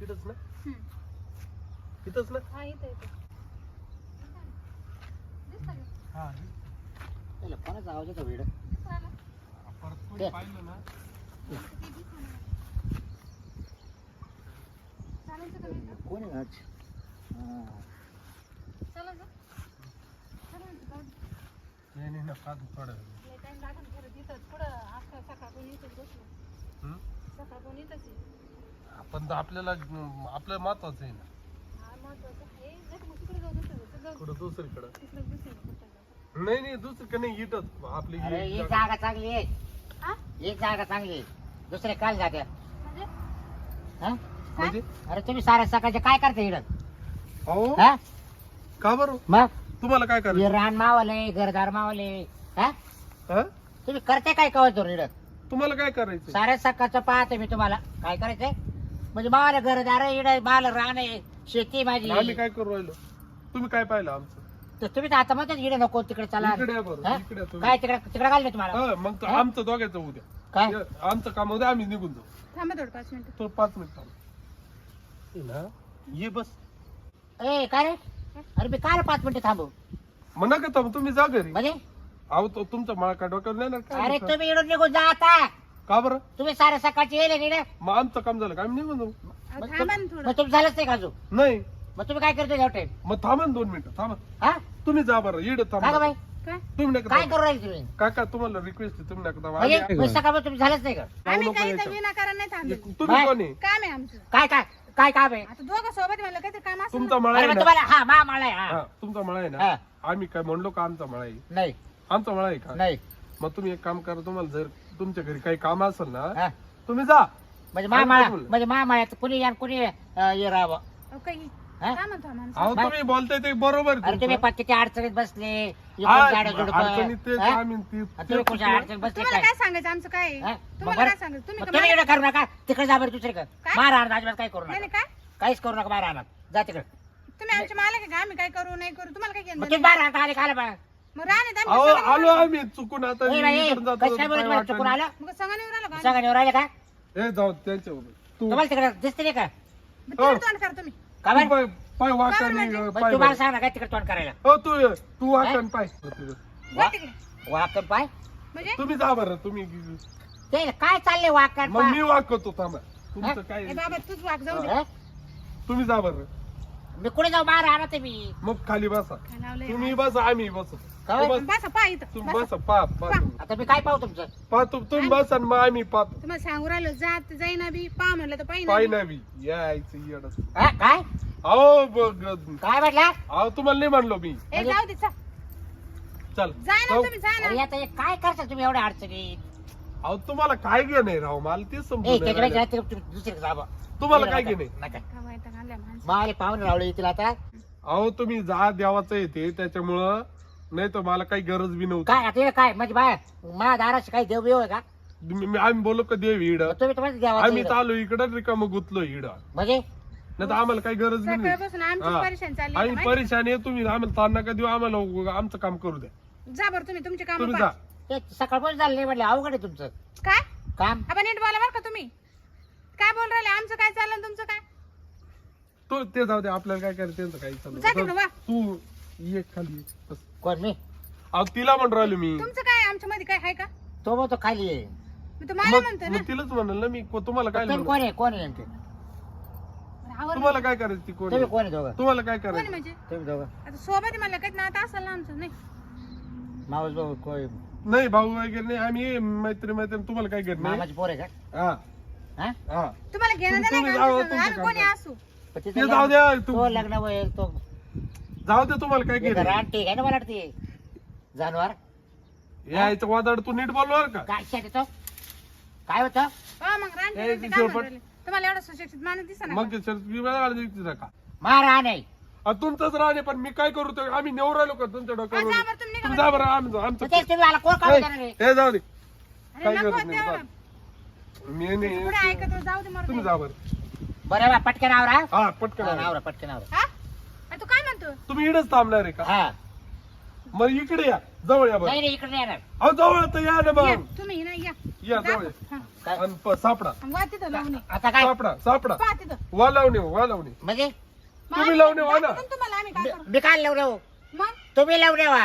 इथंच ना. इथंच ना हा इथं? हा त्याला कोणाचा आवाज येतो? परत कोणी पाहिलं ना? कोण आहे आज? नाही नाही नका इथंच बसलो. हम्म? सकाळपासून इथंच तर आपल्याला अं, आपलं महत्वाचं आहे ना. हा. कुठं? दुसरीकडं. नाही नाही दुसरीकडे नाही इथंच. आपली अरे ही जागा. चांगली आहे. हा? जागा चांगली आहे. दुसरे काल जाते म्हणजे? हा? म्हणजे? अरे तुम्ही साऱ्या सकाळचे काय करता इकडं अहो हा? का बरं? मग? तुम्हाला काय हे करायचं रान मावले घरदार मावले हा? हा? तुम्ही करते काय कवच इकडं तुम्हाला काय करायचं साऱ्या सकाळचं पाहते मी तुम्हाला. काय करायचंय? म्हणजे मावाला घरदार इड माल रान आहे शेती आहे माझी. आम्ही काय करू राहिलो? तुम्ही काय पाहिलं आमचं? तर तुम्ही तर आता म्हणतात इकडे नको तिकडे चला. इकडे या बरं हा? इकडे या तुम्ही. काय तिकडे तिकडे घालले तुम्हाला? हा, मग तर हा? आमचं दोघायचं उद्या काय? या, आमचं काम उद्या आम्ही निघून जाऊ. थांबा थोडं पाच मिनिटं. तो पाच मिनिट थांब. हे ना ये बस. ए काय रे? अरे मी काय रे पाच मिनिटं थांबू? मग नका थांब तुम्ही जा घरी. म्हणजे? अहो तो तुमचा माळ का डोक्यावर नाही ना काय अरे डोकं? तुम्ही इकडून निघून जा आता. का बरं? तुम्ही साऱ्या सकाळचे येले नाही ना? मग आमचं काम झालं का? आम्ही निघून जाऊ. अहो, मग थांबा ना तुम- थोडं. मग तुमचं झालंच नाही का अजून? नाही. मग तुम्ही काय करतो टाइम मग थांबा ना दोन मिनिटं थांबा. हा? तुम्ही जा बरं इड थांबा. बाई? काय? तुम्ही नका काय थांबा. करू राहिले तुम्ही? काका तुम्हाला रिक्वेस्ट आहे तुम्ही नका थांबा. म्हणजे आम्ही- म्हणजे सकाळपासून तुम्ही झालंच नाही का? आम्ही नको काही यायचं. इथं विनाकारण नाही थांबले. तुम्ही बाय. कोण? आहे काम आहे आमचं. काय काय काय काम आहे? आता दोघं सोबत म्हणलं काहीतरी काम असं तुमचा मळा अरे आहे मग ना? तुम्हाला हा मा माळा आहे हा. हा तुमचा मळा आहे हा. ना आम्ही काय म्हणलो का आमचा मळा आहे? नाही. आमचा मळा आहे का? नाही. मग तुम्ही एक काम करा तुम्हाला जर तुमच्या घरी काही काम असेल ना हा तुम्ही जा म्हणजे मा आम्ही माळा काय बोललो? म्हणजे मा माळ्यात कुणी या कुणी हे राहावं अहो, काही हा? काय म्हणतो माणूस अहो तुम्ही बोलताय ते बरोबर आहे अरे तुम्ही तुमचं. अडचणीत बसले हा, झाडं. अडचणीत? आम्ही ते- तुम्ही बसले तुम्हाला काय काय सांगायचं आमचं काय आहे? हा? मग तुम्हाला बरं. काय सांगायचं तुम्ही मग करू नका तिकडे जा बरं दुसरीकडे काय? मारा अजिबात काय करू नाही नका नाही, काय काहीच करू नका मारा आणत जा तिकडे तुम्ही आमचे मालक आहे का आम्ही काय करू नाही करू तुम्हाला काय मग घेणं तुम्ही देणं? मारा आले खायला बा मग राहण्यात आम्ही अहो संघाने आलो. आम्ही चुकून आता ए बाई, इकडून जातो, कसं काय बोलत काय मला वाटत चुकून नाही. आलं? मग का सांगा का? ए जाऊ त्यांच्यावर तू तुम्हाला तिकडे दिसते नाही का? मग तिकडे तोंड करा तुम्ही. का तू बरं? पाय पाय वाकण म्हणजे? पाय तुम्हाला. सांग ना काय तिकडे तोंड करायला. हो तू ये. तू वाकण पाय. जा तिकडे. वाकण पाय? म्हणजे? तुम्ही जा बरं तुम्ही ते काय चाललंय वाकण मग पाय? मी वाकवतो थांबा. तुमचं काय ए बाबा तूच वाग जाऊ दे. हा? तुम्ही जा बरं. मी कुठे जाऊ? मारा आणत मी. मग खाली बसा. काय लावलंय तुम्ही बसा आम्ही बसू. का तू बरं? बस बसा पा इथं. तुम्ही बसा. बसा पा पा. तुम्ही. आता मी काय पाहू तुमचं? पा तू तुम्ही बसा आणि मग आम्ही पाहतो तुम्हाला सांगू राहिलो जात जाईना बी पा म्हणलं तर पाहिजे पाय नाही यायचं येडच. हा? काय? अहो बघ. काय म्हटला? अहो तुम्हाला नाही म्हणलो मी. ए जाऊ दे चा. चल. जाय ना जाऊ. तुम्ही जाय ना अरे आता हे काय करता तुम्ही एवढ्या अडचणीत? अहो तुम्हाला काय घेणं आहे राव? मला तेच ए समजून नाही त्याच्यापेक्षा राहिलं. तुम्ही दुसरीकडे जा बा. तुम्हाला काय घेणे नका. का वैताग आणलाय माणसं. माले पाहुणे रावळे येतील आता. अहो तुम्ही जा देवाचं येते त्याच्यामुळं नाही तर मला काही गरज बी नव्हती. काय आता हे काय म्हणजे बाय माझ्या दाराशी काही देव बिव आहे का? मी- मी- आम्ही बोललो का देव इड? तुम्ही तुम्हाला आम्ही चालू इकडं रिकाम गुतलो इड. म्हणजे? नाही तर आम्हाला काही गरज बी नाही. सकाळपासून आमची. परेशान चालली आम्ही माहिती? परेशान आहे तुम्ही आम्हाला ताण नका देऊ आम्हाला उगा आमचं काम करू द्या. जा बरं तुम्ही तुमचे काम तुम्ही जा. ते सकाळपासून झालं नाही म्हटलं अवघड आहे तुमचं. काय? काम? आपण नीट बोला बरं का तुम्ही. काय बोल राहिले? आमचं काय चाललं आणि तुमचं काय? तो ते जाऊ दे आपल्याला काय करायचं त्यांचं काही जा तिकडं वा. तू ये खाली. बस. कोण मी? अहो तिला म्हणून राहिलो मी. तुमचं काय आमच्या मध्ये काय आहे का? तो मग तो खाली आहे. मी तुम्हाला मग म्हणतो ना. मग तिलाच म्हणाल ना मी को- तुम्हाला काय तुम्ही म्हणू? कोण आहे? कोण आहे नेमके? आवर तुम्हाला काय करायचं ती कोण तुम्ही? कोण आहे दोघं? तुम्हाला काय कोण करायचं? म्हणजे? तुम्ही दोघं. आता सोबत मला काही नातं असेल ना आमचं नाही. मावस भाऊ कोण नाही भाऊ वगैरे नाही. आम्ही मैत्री मैत्री तुम्हाला काय घेत नाही? मामाची पोर आहे का? हा. हा? हा. तुम्हाला घेणं देणं जाऊ, आमचं तुमचं आम्ही काम कोणी करा. असू? पण तिचं ते लग्न- जाऊ द्या तू तो लग्न होईल तो जाऊ दे तुम्हाला काय घेत रान ठीक आहे ना मला वाटते. जानवर? यायचं वादळ तू नीट बोलवर का. काय शेत काय होतं? हा मग रान ए, ठेवायचं ती काय शेवट- म्हणून राहिले? तुम्हाला एवढं सुशिक्षित माणूस दिसा ना मग ते शर्ट मी वेळा आली नका मारा नाही आ, तुमचंच राहणे पण मी काय करू ते आम्ही नेऊ राहिलो का तुमच्या हा, डोक्यावर जा बरं तुम्ही निघा तुम्ही जा बरं आमचं आमचं तेच तुम्ही मला कोण काम ए, करणार आहे? हे जाऊ दे. अरे काय गरज नाही. मी नाही. ऐकत जाऊ दे तुम्ही. जा बरं. बरं बा पटकन आवरा. हा पटकन हा, आवरा. आवरा पटकन आवरा. हा? तू काय म्हणतो? तुम्ही इकडेच थांबणार आहे का? हा. मग इकडे या. जवळ या बरं. नाही नाही इकडे नाही येणार. अहो जवळ तर या ना या, मग. तुम्ही ना या. या जा. जवळ या. हा. काय? आणि प- सापडा. वा तिथं लावणे. आता काय? सापडा सापडा. पहा तिथं. वा लावणे वा लावणे. म्हणजे? तुम्ही लावणे वा ना. दाखवतो ना तुम्हाला आम्ही काय मी- करू. मी काय लावू देऊ मग? तुम्ही लावू देवा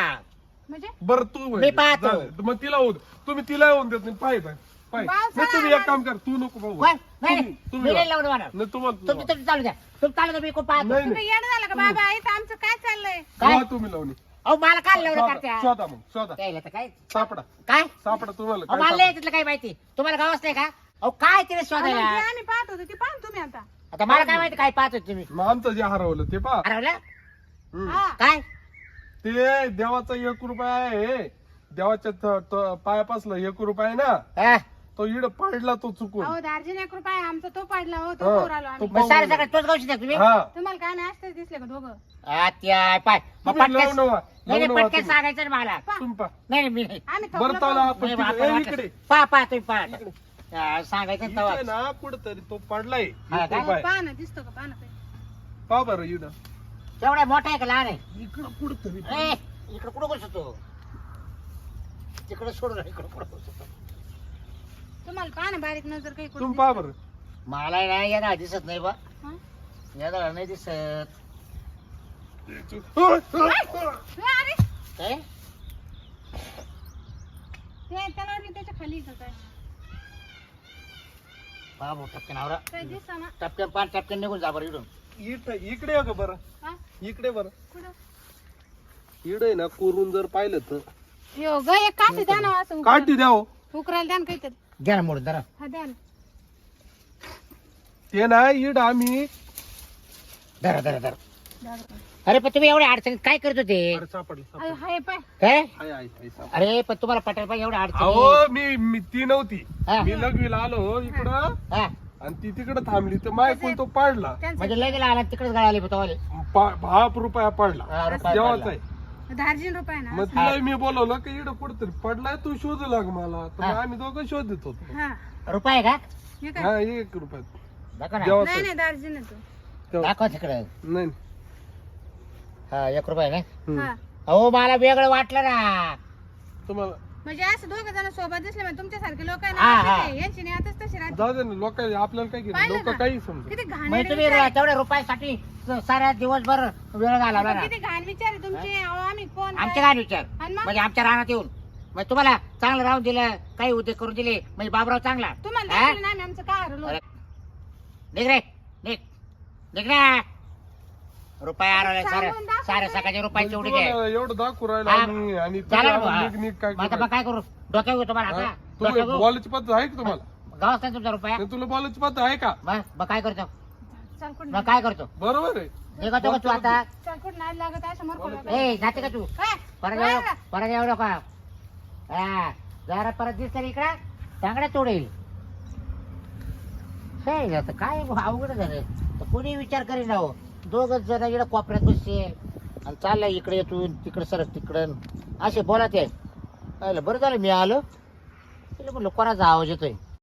म्हणजे? बरं तू मी पाहतो. मग तिला होऊ दे. तुम्ही तिला येऊन देत नाही पाय पाय पाय. वाव, नाही तुम्ही चला. एक काम कर तू नको पाहू कोण? नाही तुम्ही- नाही. तुम्ही मी नाही वा. लावू देणार नाही तुम्हाला तुम्ही तुम्ही चालू द्या. तुम्ही चालू द्या मी खूप पाहतो. नाही तुम्ही नाही. येणं झालं का बाबा? इथं आमचं काय चाललंय? काय? तुम्ही लावणे अहो मला काय लावलं शोधा करत्या? शोधा मग शोधा त्याला तर काय? सापडा. काय? सापडा तुम्हाला अहो काय मला नाही सापडा. तिथलं काही माहिती? तुम्हाला गावच नाही का? अहो काय तिने आणि शोधायला? जे आम्ही पाहत होतो ते पाहा ना तुम्ही आता. आता मला काय माहिती काय पाहतो तुम्ही? मग आमचं जे हरवलं ते पहा. हरवलं? हम्म. हा. काय? ते देवाचा एक रुपया आहे. देवाच्या त- त- पायापासला एक रुपया आहे ना. हा? तो इड पडला तो चुकून. अहो दार्जिन एक रुपया आहे, आमचा तो पडला हो तो हा, पोर आलो तो आम्ही मग सारे सगळे तोच गावशी द्या तुम्ही? हा. तुम्हाला काय नाही असतंच दिसले का दोघं? आत्या पाय. मग तुम्ही पटकन लावून वा. नाही लावून वा पटकन तुम्ही. सांगायचं ना मला. तुम्ही पहा. नाही नाही, मी नाही. आम्ही बरं थकलो चाला पण. आपण नाही, तिकडे- आपण ए, वाटलं. इकडे. पहा पहा तुम्ही पहा हा, सांगायचं. ना कुठतरी तो पडलाय. हा का? पहा ना दिसतो का पहा ना काही. पहा बरं इड. तेवढा मोठा आहे का लहान आहे? इकडं कुठतरी ए, इकडं कुठं बसतो तिकडे सोडून इकडं कुठं बसतो तुम्हाला पहा ना बारीक नजर काही करून तुम्ही पहा बरं. मला नाही येणार दिसत नाही बा. हा? येणार नाही दिसत. ए, अरे! काय? ते त्याला वाटलं त्याच्याखाली इथं काय? बाबू टपकन आवरा काही दिसा ना? टपकन पाच टपकन निघून जा बरं इकडून. इकडे इकडे ये ग बरं. हा? इकडे बरं. कुठं? इकडे ना कोरून जर पाहिलं तर. यो ग एक काठी द्या ना असं उकरायला. काठी द्या हो. उकरायला द्या ना काहीतरी. घ्या ना मोडून जरा. हा द्या ना. ते ना इड आम्ही. धरा धरा धरा. द्या बरं. अरे पण तुम्ही एवढ्या अडचणीत काय करत होते? अरे सापडलं अरे, सापडलं. हाय पाय. काय? हाय, हाय, हाय, सापडलं. अरे पण तुम्हाला पटायला पाहिजे एवढ्या अडचणी अहो मी मी ती नव्हती. हा. मी लघवीला आलो इकडं. हा, आणि ती तिकडं थांबली. तर मायकून तो पडला? त्यांचं म्हणजे लगेच आला तिकडेच गाळाले पा- दहा रुपया पडला. आहे दार्जिन रुपये ना मग तिला मी बोलवलं की इकडं कुठतरी पडलाय तू शोधू लाग मला. तर मग हा. आम्ही दोघं शोधत होतो. हा. रुपये का? हे काय? हा एक रुपयात. दाखवा ना. जेवायचं नाही आहे. नाही दार्जिन आहे तो. तेव्हा- दाखवा तिकडे. नाही. हा एक रुपये ना? हम्म. हा. अहो मला वेगळं वाटलं ना. तुम्हाला म्हणजे असं दोघं जण सोबत दिसले म्हणजे तुमच्यासारखे लोक आहे हा, हा. ना यांची नाही आताच तशी राहते. जाऊ दे ना लोक आपल्याला काय केलं? पाहिलं लोक का? काही समजा किती घाण म्हणजे तुम्ही विचार आहे. तेवढ्या रुपयासाठी साऱ्या दिवसभर वेळ घालवला ना. किती घाण विचार आहे तुमचे. अहो, आम्ही कोण? आमचे काय? विचार. आणि मग? म्हणजे आमच्या रानात येऊन. मग तुम्हाला चांगलं राहून दिलं काही उद्योग करून दिले म्हणजे बाबराव चांगला. तुम्हाला हा? दाखवलं नाही आम्ही आमचं काय हरवलं? अरे, निघ रे निघ. निघ ना. रुपये हरवले सारे सारे. सकाळचे रुपयाचे उडी तुम्हाला एवढं दाखवू राहिला हा. आणि तुम्ही बुवा. निघ काय मग आता मग काय करू? डोक्यावर घेऊ तुम्हाला? आता. तुम्ही डोक्यावर घेऊ? बोलायची पद्धत आहे का तुम्हाला? गावात नाही तुमचा रुपया. नाही, तुला बोलायची पद्धत आहे का? मग मग काय करतो? मग काय करतो? बरोबर आहे. निघतो का तू आता? नाही लागत ए जाते का तू? परत काय? येऊ परत येऊ नका. हा जरा परत दिसतं इकडं. चांगला तोडेल. हे आता काय अवघड झालं तर कोणी विचार करीन ना हो दोघच जण इकडं कोपऱ्यात बसते आणि चाललाय इकडे येतून तिकडे सरक तिकडं. असे बोला ते बरं झालं मी आलो. म्हणलं कोणाचा आवाज येतोय?